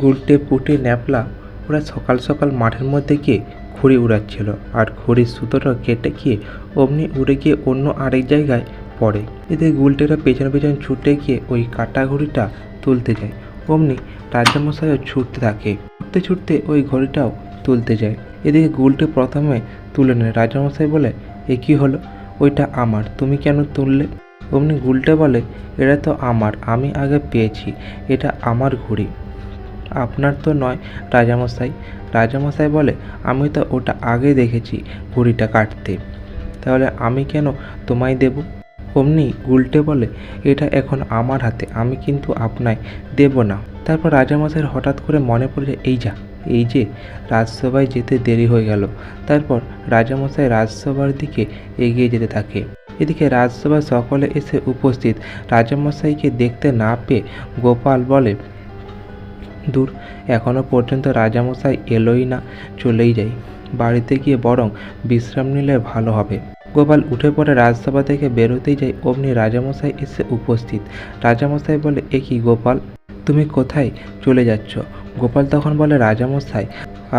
গুলটে পুটে ন্যাপলা ওরা সকাল সকাল মাঠের মধ্যে গিয়ে ঘুড়ি উড়াচ্ছিল আর ঘুড়ির সুতোটা কেটে গিয়ে অমনি উড়ে গিয়ে অন্য আরেক জায়গায় পড়ে। এতে গুলটেরা পেছন পেছন ছুটে গিয়ে ওই কাটা ঘড়িটা তুলতে যায়। অমনি রাজামশাইও ছুটতে থাকে। ছুটতে ছুটতে ওই ঘড়িটাও তুলতে যায়। এদিকে গুলটে প্রথমে তুলে নেয়। রাজামশাই বলে, এ কী হলো? ওইটা আমার। তুমি কেন তুললে? অমনি গুলটে বলে এটা তো আমার, আমি আগে পেয়েছি, এটা আমার ঘড়ি। আপনার তো নয়, রাজামশাই। রাজামশাই বলে, আমি তো ওটা আগে দেখেছি ঘুড়িটা কাটতে। তাহলে আমি কেন তোমায় দেব? অমনি গুলটে বলে, এটা এখন আমার হাতে, আমি কিন্তু আপনায় দেব না। তারপর রাজামশাইয়ের হঠাৎ করে মনে পড়ে এই যা, এই যে রাজসভায় যেতে দেরি হয়ে গেল। তারপর রাজামশাই রাজসভার দিকে এগিয়ে যেতে থাকে। এদিকে রাজসভায় সকলে এসে উপস্থিত। রাজামশাইকে দেখতে না পেয়ে গোপাল বলে, দূর এখনও পর্যন্ত রাজামশাই এলোই না, চলেই যাই। বাড়িতে গিয়ে বরং বিশ্রাম নিলে ভালো হবে। গোপাল উঠে পড়ে রাজসভা থেকে বেরোতেই যায় অমনি রাজামশাই এসে উপস্থিত। রাজামশাই বলে, এ কি গোপাল? তুমি কোথায় চলে যাচ্ছ? গোপাল তখন বলে, রাজামশাই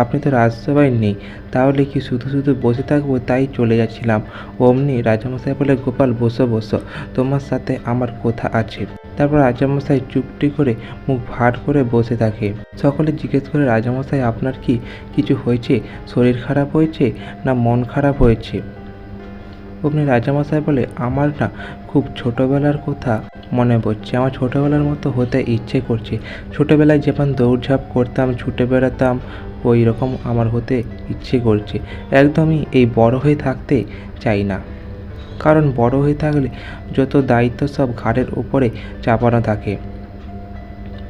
আপনি তো রাজসভায় নেই, তাহলে কি শুধু শুধু বসে থাকব তাই চলে যাচ্ছিলাম? অমনি রাজামশাই বলে, গোপাল, বসো বসো, তোমার সাথে আমার কথা আছে। তারপর রাজামশাই চুপটি করে মুখ ভার করে বসে থাকে। সকলে জিজ্ঞেস করে, রাজামশাই, আপনার কি কিছু হয়েছে? শরীর খারাপ হয়েছে না মন খারাপ হয়েছে? অমনি রাজামশাই বলে, আমার না খুব ছোটোবেলার কথা মনে পড়ছে। আমার ছোটোবেলার মতো হতে ইচ্ছে করছে। ছোটোবেলায় যেমন দৌড়ঝাঁপ করতাম, ছুটে বেড়াতাম ওই রকম আমার হতে ইচ্ছে করছে। একদমই এই বড় হয়ে থাকতে চাই না। কারণ বড় হয়ে থাকলে যত দায়িত্ব সব ঘাড়ের উপরে চাপানো থাকে।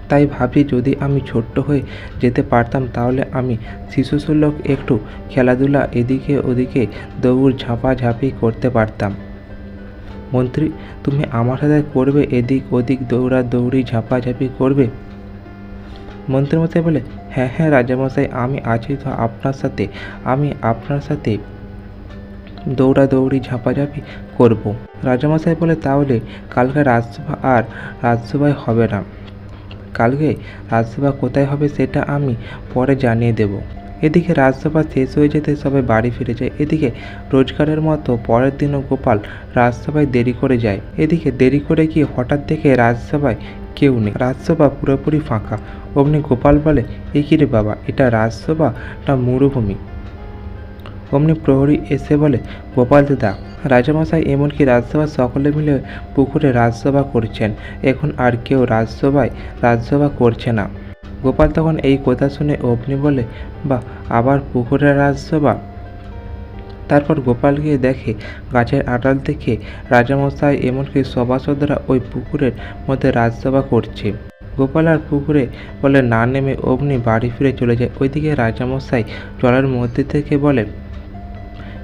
তাই ভাবি, যদি আমি ছোট্ট হয়ে যেতে পারতাম, তাহলে আমি শিশুসুলভ একটু খেলাধুলা এদিকে ওদিকে দৌড় ঝাঁপাঝাঁপি করতে পারতাম। মন্ত্রী, তুমি আমার সাথে করবে, এদিক ওদিক দৌড়া দৌড়ি ঝাঁপাঝাঁপি করবে? মন্ত্রীমশাই বলে হ্যাঁ হ্যাঁ রাজামশাই, আমি আছি তো আপনার সাথে। আমি আপনার সাথে দৌড়াদৌড়ি, ঝাঁপাঝাঁপি করব। রাজামশাই বলে, তাহলে কালকে রাজসভা আর রাজসভায় হবে না। কালকে রাজসভা কোথায় হবে সেটা আমি পরে জানিয়ে দেব। এদিকে রাজসভা শেষ হয়ে যেতে সবাই বাড়ি ফিরে যায়। এদিকে রোজগারের মতো পরের দিনও গোপাল রাজসভায় দেরি করে যায়। এদিকে দেরি করে গিয়ে হঠাৎ দেখে রাজসভায় কেউ নেই। রাজসভা পুরোপুরি ফাঁকা। অমনি গোপাল বলে, এ কী রে বাবা, এটা রাজসভা না মরুভূমি? অমনি প্রহরী এসে বলে, গোপাল দাদা, রাজামশাই এমনকি রাজসভার সকলে মিলে পুকুরে রাজসভা করছেন। এখন আর কেউ রাজসভায় রাজসভা করছে না। গোপাল তখন এই কথা শুনে অগ্নি বলে বা আবার পুকুরে রাজসভা? তারপর গোপাল গিয়ে দেখে, গাছের আড়াল থেকে রাজামশাই এমনকি সভাসদরা ওই পুকুরের মধ্যে রাজসভা করছে। গোপাল আর পুকুরে বলে, না নেমে অগ্নি বাড়ি ফিরে চলে যায়। ওইদিকে রাজামশাই জলের মধ্যে থেকে বলে,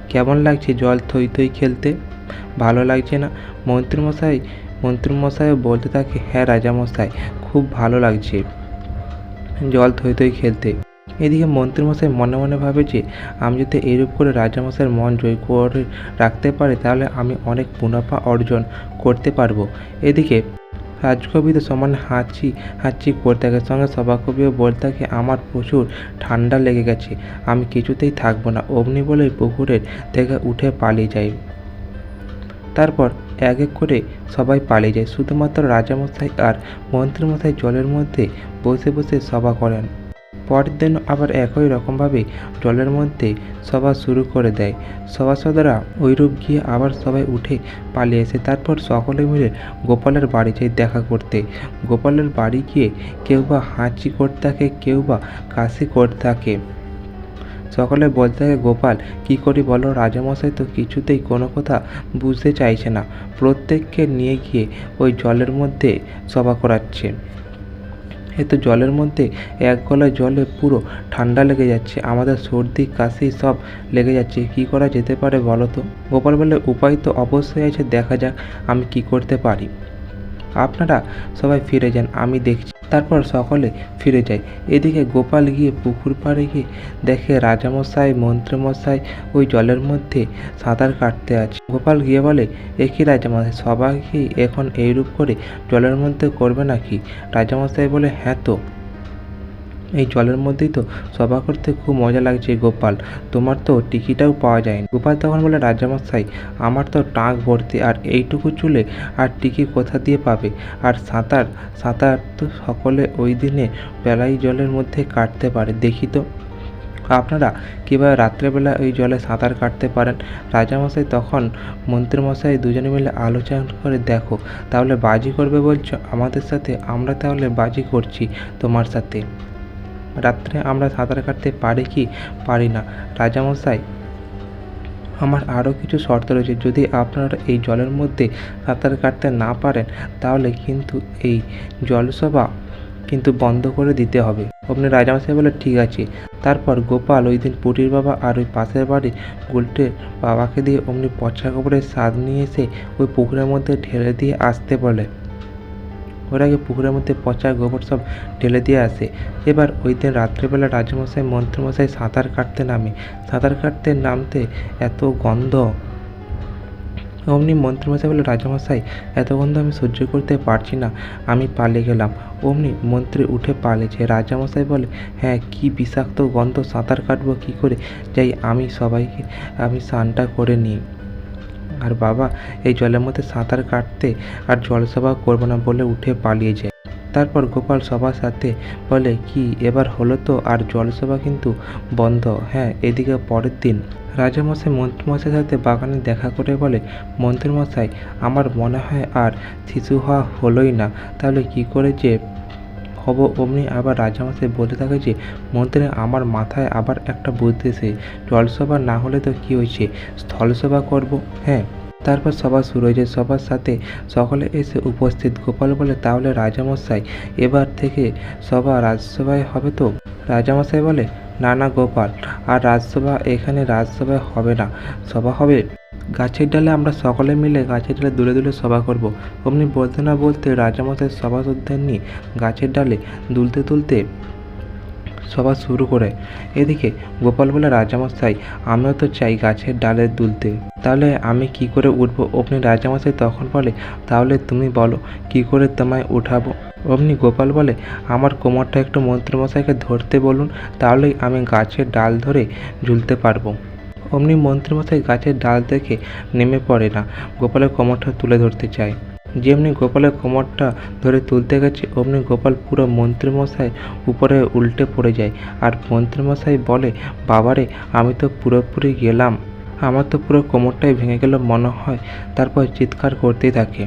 কেমন লাগছে জল থই থই খেলতে? ভালো লাগছে না। মন্ত্রীমশাই, মন্ত্রীমশাইও বলতে থাকে হ্যাঁ রাজামশাই, খুব ভালো লাগছে। জল থই থই খেলতে। এদিকে মন্ত্রীমশাই মনে মনে ভাবে যে, আমি যদি এরূপ করে রাজামশাইয়ের মন জয় করে রাখতে পারি, তাহলে আমি অনেক মুনাফা অর্জন করতে পারব। এদিকে রাজকবি তো সমান হাঁচি হাঁচি করতে থাকে। সঙ্গে সভাকবিও বলতে থাকে, আমার প্রচুর ঠান্ডা লেগে গেছে, আমি কিছুতেই থাকব না। অগ্নি বলেই পুকুরের থেকে উঠে পালিয়ে যাই। তারপর এক এক করে সবাই পালিয়ে যায়। শুধুমাত্র রাজামশাই আর মন্ত্রীমশাই জলের মধ্যে বসে বসে সভা করেন। পরের দিন আবার একই রকমভাবে জলের মধ্যে সভা শুরু করে দেয়। সভাসদরা ওইরূপ গিয়ে আবার সবাই উঠে পালিয়ে আসে। তারপর সকলে মিলে গোপালের বাড়ি যায় দেখা করতে। গোপালের বাড়ি গিয়ে কেউ বা হাঁচি করতে থাকে, কেউ বা কাশি করতে থাকে। সকলে বলতে থাকে গোপাল, কি করি বলো? রাজামশাই তো কিছুতেই কোনো কথা বুঝতে চাইছে না। প্রত্যেককে নিয়ে গিয়ে ওই জলের মধ্যে সভা করাচ্ছে। এ তো জলের মধ্যে এক গলায় জলে পুরো ঠান্ডা লেগে যাচ্ছে। আমাদের সর্দি, কাশি সব লেগে যাচ্ছে। কি করা যেতে পারে বলো তো? গোপাল বলে, উপায় তো অবশ্যই আছে। দেখা যাক আমি কি করতে পারি। আপনারা সবাই ফিরে যান। আমি দেখছি তারপর সকলে ফিরে যায়। এদিকে গোপাল গিয়ে পুকুর পাড়ে গিয়ে দেখে রাজামশাই, মন্ত্রমশাই ওই জলের মধ্যে সাঁতার কাটতে আছে। গোপাল গিয়ে বলে একই রাজামশাই, সবাই কি এখন এইরূপ করে জলের মধ্যে করবে নাকি? রাজামশাই বলে হ্যাঁ তো। এই জলের মধ্যেই তো সভা করতে খুব মজা লাগছে গোপাল। তোমার তো টিকিটাও পাওয়া যায়নি। গোপাল তখন বলে, রাজামশাই, আমার তো টাক ভর্তি, আর এইটুকু চুলে আর টিকি কোথা দিয়ে পাবে? আর সাঁতার সাঁতার তো সকলে ওই দিনে বেলায় জলের মধ্যে কাটতে পারে। দেখি তো। আপনারা কীভাবে রাত্রেবেলা ওই জলে সাঁতার কাটতে পারেন? রাজামশাই তখন মন্ত্রীমশাই দুজনে মিলে আলোচনা করে, দেখো, তাহলে বাজি করবে বলছো? আমাদের সাথে আমরা তাহলে বাজি করছি তোমার সাথে। রাত্রে আমরা সাঁতার কাটতে পারি কি? পারি না। রাজামশাই, আমার আরও কিছু শর্ত রয়েছে। যদি আপনারা এই জলের মধ্যে সাঁতার কাটতে না পারেন, তাহলে কিন্তু এই জলসভা কিন্তু বন্ধ করে দিতে হবে। অমনি রাজামশাই বলে, ঠিক আছে। তারপর গোপাল ওই দিন পুটির বাবা আর ওই পাশের বাড়ি গুলটে বাবাকে দিয়ে অমনি পচা কাপড়ের স্বাদ নিয়ে এসে ওই পুকুরের মধ্যে ঢেলে দিয়ে আসতে বলে। ওরা গিয়ে পুকুরের মধ্যে পচা গোবর সব ঢেলে দিয়ে আসে। এবার ওই দিন রাত্রেবেলা রাজামশাই, মন্ত্রমশাই সাঁতার কাটতে নামে। সাঁতার কাটতে নামতে এত গন্ধ। অমনি মন্ত্রমশাই বলে, রাজামশাই, এত গন্ধ আমি সহ্য করতে পারছি না। আমি পালিয়ে গেলাম। অমনি মন্ত্রী উঠে পালিয়েছে। রাজামশাই বলে হ্যাঁ কি বিষাক্ত গন্ধ, সাঁতার কাটবো কী করে? যাই, আমি সবাইকে, আমি স্নানটা করে নিই। আর বাবা এই জলের মধ্যে সাঁতার কাটতে আর জলসভা করব না বলে উঠে পালিয়ে যায়। তারপর গোপাল সবার সাথে বলে, কি, এবার হলো তো, আর জলসভা কিন্তু বন্ধ। হ্যাঁ এদিকে পরের দিন। রাজামশাই মন্ত্রীমশাইয়ের সাথে বাগানে দেখা করে বলে, মন্ত্রীমশাই, আমার মনে হয় আর শিশু হওয়া হলোই না। তাহলে কি করে যে হব অমনি আবার রাজামশাই বলতে থাকে যে, মন্ত্রী আমার মাথায় আবার একটা বুদ্ধি এসে জলসভা না হলে তো কী হয়েছে? স্থলসভা করব হ্যাঁ। তারপর সভা শুরু হয়েছে। সবার সাথে সকলে এসে উপস্থিত। গোপাল বলে, তাহলে রাজামশাই, এবার থেকে সভা রাজসভায় হবে তো? রাজামশাই বলে, না না, গোপাল, আর রাজসভা এখানে রাজসভায় হবে না। সভা হবে? গাছের ডালে আমরা সকলে মিলে গাছের ডালে দুলে দুলে সভা করব। অমনি বলতে না বলতে রাজামশাই সভাসদদের নিয়ে গাছের ডালে দুলতে তুলতে সভা শুরু করে। এদিকে গোপাল বলে, রাজামশাই, আমিও তো চাই গাছের ডালে দুলতে। তাহলে আমি কি করে উঠবো? অমনি রাজামশাই তখন বলে, তাহলে তুমি বলো, কি করে তোমায় উঠাবো? অমনি গোপাল বলে, আমার কোমরটা একটু মন্ত্রমশাইকে ধরতে বলুন, তাহলেই আমি গাছের ডাল ধরে ঝুলতে পারব। অমনি মন্ত্রীমশাই গাছের ডাল দেখে নেমে পড়ে না। গোপালের কোমরটা তুলে ধরতে চায়। যেমনি গোপালের কোমরটা ধরে তুলতে গেছে, অমনি গোপাল পুরো মন্ত্রীমশাই উপরে উল্টে পড়ে যায়। আর মন্ত্রীমশাই বলে, বাবারে, আমি তো পুরোপুরি গেলাম। আমার তো পুরো কোমরটাই ভেঙে গেল মনে হয়। তারপর চিৎকার করতেই থাকে।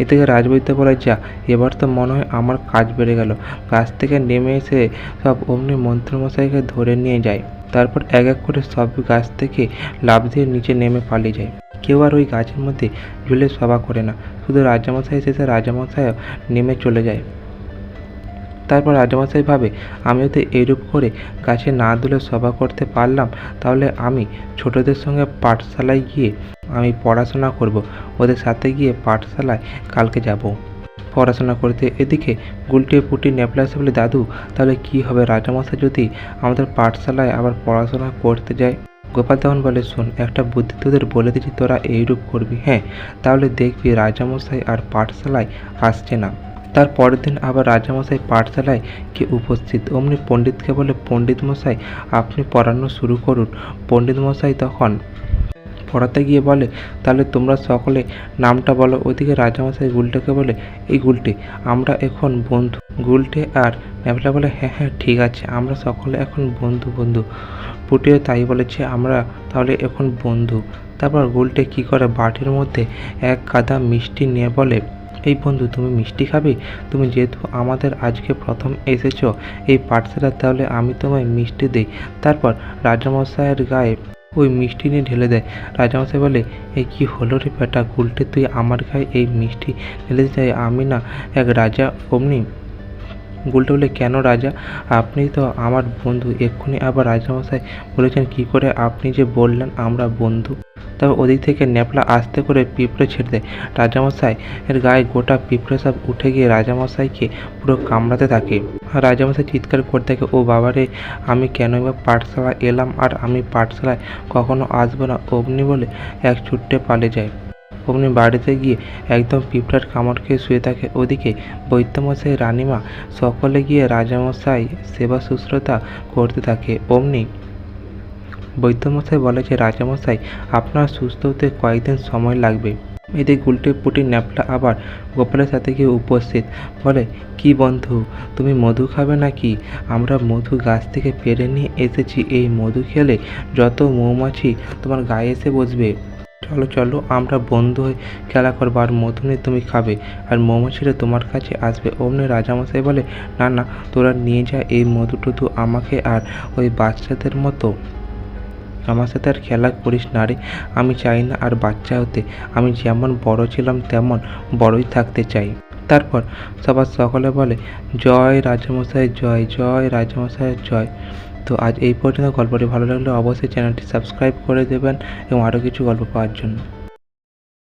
এ থেকে রাজবৈদ্য বলে যা, এবার তো মনে হয় আমার কাজ বেড়ে গেল। গাছ থেকে নেমে এসে সব অমনি মন্ত্রমশাইকে ধরে নিয়ে যায়। তারপর এক এক করে সব গাছ থেকে লাভ দিয়ে নিচে নেমে পালিয়ে যায়। কেউ আর ওই গাছের মধ্যে ঝুলে সভা করে না। শুধু রাজামশাই শেষে রাজামশাইও নেমে চলে যায়। তারপর রাজামশাই ভাবে আমিও তো এইরূপ করে গাছে না দুলে সভা করতে পারলাম, তাহলে আমি ছোটদের সঙ্গে পাঠশালায় গিয়ে আমি পড়াশোনা করব। ওদের সাথে গিয়ে পাঠশালায় কালকে যাব। পড়াশোনা করতে এদিকে গুলটে পুটি নেপলা বলে, দাদু, তাহলে কি হবে? রাজামশাই যদি আমাদের পাঠশালায় আবার পড়াশোনা করতে যায়? গোপাল তখন বলে, শোন, একটা বুদ্ধি তোদের বলে দিচ্ছি তোরা এইরূপ করবি। হ্যাঁ তাহলে দেখবি রাজামশাই আর পাঠশালায় আসছে না। তার পরের দিন আবার রাজামশাই পাঠশালায় কে উপস্থিত? অমনি পণ্ডিতকে বলে পণ্ডিত মশাই আপনি পড়ানো শুরু করুন। পণ্ডিত মশাই তখন পড়াতে গিয়ে বলে, তাহলে তোমরা সকলে নামটা বলো। ওদিকে রাজামশাই গুলটেকে বলে, এই গুলটে, আমরা এখন বন্ধু। গুলটে আর ন্যাপলা বলে হ্যাঁ হ্যাঁ ঠিক আছে, আমরা সকলে এখন বন্ধু বন্ধু। পুটিও তাই বলেছে, আমরা তাহলে এখন বন্ধু। তারপর গুলটে কি করে বাটির মধ্যে এক গাদা মিষ্টি নিয়ে বলে এই বন্ধু, তুমি মিষ্টি খাবে? তুমি যেহেতু আমাদের আজকে প্রথম এসেছ এই পাঠশালা তাহলে আমি তোমায় মিষ্টি দিই। তারপর রাজামশাইয়ের গায়ে ওই মিষ্টি নিয়ে ঢেলে দেয়। রাজামশাই বলে এই কি হলো রে বেটা? গুলটে, তুই আমার গায়ে এই মিষ্টি ঢেলে দিতে আমি না এক রাজা অমনি গুলটে বলে, কেন রাজা? আপনি তো আমার বন্ধু। এক্ষুনি আবার রাজামশাই বলেছেন, কি করে আপনি যে বললেন, আমরা বন্ধু? তবে ওদিক থেকে ন্যাপলা আস্তে করে পিঁপড়ে ছেড়ে দেয়। রাজামশাই, এর গায়ে গোটা পিঁপড়ে সব উঠে গিয়ে রাজামশাইকে পুরো কামড়াতে থাকে। রাজামশাই চিৎকার করতে থাকে, ও বাবারে, আমি কেনই বা পাঠশালা এলাম আর আমি পাঠশালায় কখনো আসব না? অমনি বলে, এক ছুট্টে পালিয়ে যায়। অমনি বাড়িতে গিয়ে একদম পিঁপড়ার কামড় খেয়ে শুয়ে থাকে। ওদিকে বৈদ্যমশাই, রানীমা সকলে গিয়ে রাজামশাই সেবা শুশ্রূষা করতে থাকে। অমনি বৈদ্যমশাই বলে যে, রাজামশাই, আপনার সুস্থ হতে কয়েকদিন সময় লাগবে। এদিকে গুলটে পুটি ন্যাপলা আবার গোপালের সাথে গিয়ে উপস্থিত। বলে, কি বন্ধু, তুমি মধু খাবে নাকি? আমরা মধু গাছ থেকে পেরে নিয়ে এসেছি। এই মধু খেলে যত মৌমাছি তোমার গায়ে এসে বসবে। চলো চলো, আমরা বন্ধু হয়ে খেলা করব। আর মধু নিয়ে তুমি খাবে। আর মৌমাছিরা তোমার কাছে আসবে। অমনি রাজামশাই বলে, না না, তোরা নিয়ে যা। এই মধু টধু আমাকে আর ওই বাচ্চাদের মতো আমার সাথে আর খেলা করিস না রে। আমি চাই না আর বাচ্চা হতে। আমি যেমন বড় ছিলাম, তেমন বড়ই থাকতে চাই। তারপর সবার সকলে বলে, জয় রাজমশাই, জয় জয় রাজমশাই, জয়। তো আজ এই পর্যন্ত গল্পটি ভালো লাগলে অবশ্যই চ্যানেলটি সাবস্ক্রাইব করে দেবেন এবং আরও কিছু গল্প পাওয়ার জন্য।